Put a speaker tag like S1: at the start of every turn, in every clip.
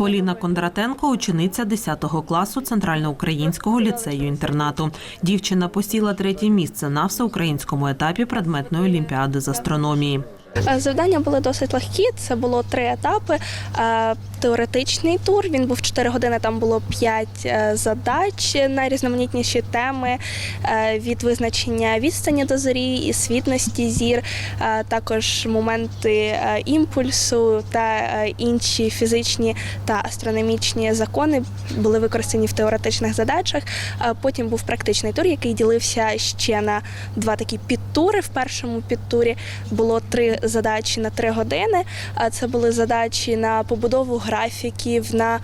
S1: Поліна Кондратенко, учениця 10 класу Центральноукраїнського ліцею інтернату. Дівчина посіла третє місце на всеукраїнському етапі предметної олімпіади з астрономії.
S2: Е, Завдання були досить легкі. Це було три етапи. Е, Теоретичний тур він був 4 години. Там було 5 задач на різноманітніші теми е, від визначення відстані до зорі і світності зір, е, також моменти е, імпульсу та е, інші фізичні та астрономічні закони були використані в теоретичних задачах. Е, Потім був практичний тур, який ділився ще на два такі підтури. В першому підтурі було три задачі на три години. Це були задачі на побудову графіків, на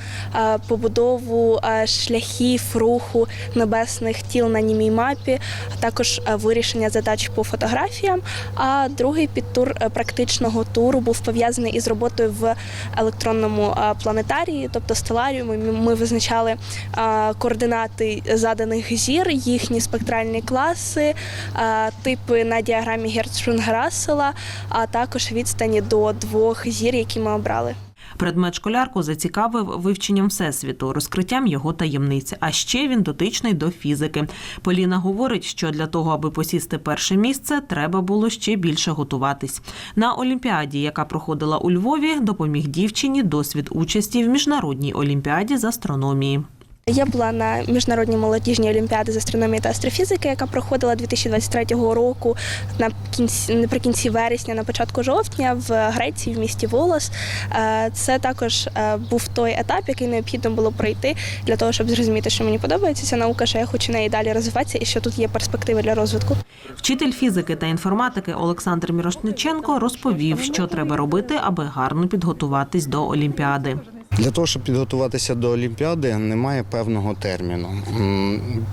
S2: побудову шляхів руху небесних тіл на німій мапі, а також вирішення задач по фотографіям. А другий підтур е, практичного туру був пов'язаний із роботою в електронному планетарії, тобто стеларіумі. Ми- визначали координати заданих зір, їхні спектральні класи, типи на діаграмі Герцшпрунгера-Рассела, а також відстані до двох зір, які ми обрали.
S1: Предмет школярку зацікавив вивченням всесвіту, розкриттям його таємниць. А ще він дотичний до фізики. Поліна говорить, що для того, аби посісти перше місце, треба було ще більше готуватись. На олімпіаді, яка проходила у Львові, допоміг дівчині досвід участі в міжнародній олімпіаді з астрономії.
S2: Я була на міжнародній молодіжній олімпіаді з астрономії та астрофізики, яка проходила 2023 року на кінці наприкінці вересня, на початку жовтня в Греції, в місті Волос. Е, Це також е, був той етап, який необхідно було пройти для того, щоб зрозуміти, що мені подобається ця наука, що я хочу неї далі розвиватися і що тут є перспективи для розвитку.
S1: Вчитель фізики та інформатики Олександр Мірошниченко розповів, що треба робити, аби гарно підготуватись до олімпіади.
S3: Для того, щоб підготуватися до Олімпіади, немає певного терміну.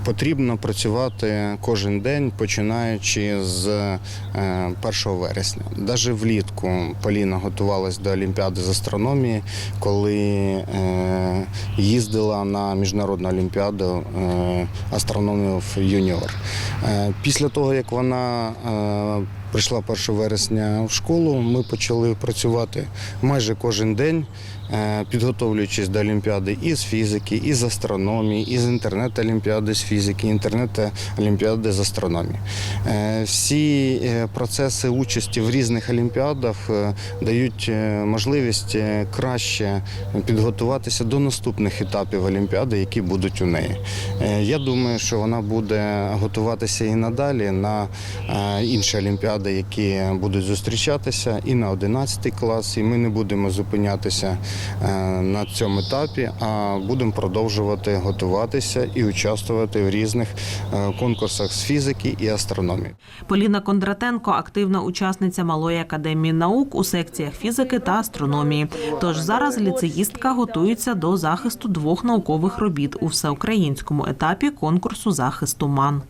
S3: Потрібно працювати кожен день, починаючи з е, 1 вересня. Навіть влітку Поліна готувалась до Олімпіади з астрономії, коли е, їздила на міжнародну олімпіаду е, астрономів юніор. Е, Після того, як вона е, прийшла 1 вересня в школу, ми почали працювати майже кожен день, е, підготовлюючись до Олімпіади із фізики, із астрономії, із інтернет-олімпіади з фізики, інтернет-олімпіади з астрономії. Е, Всі е, процеси участі в різних олімпіадах дають можливість краще підготуватися до наступних етапів олімпіади, які будуть у неї. Я думаю, що вона буде готуватися і надалі на інші олімпіади, які будуть зустрічатися, і на 11 клас. І ми не будемо зупинятися е, на цьому етапі, а будемо продовжувати готуватися і участвувати в різних е, конкурсах з фізики і астрономії.
S1: Поліна Кондратенко активна учасниця малої академії наук у секціях фізики та астрономії. Тож зараз ліцеїстка готується до захисту двох наукових робіт у всеукраїнському етапі конкурсу захисту МАН.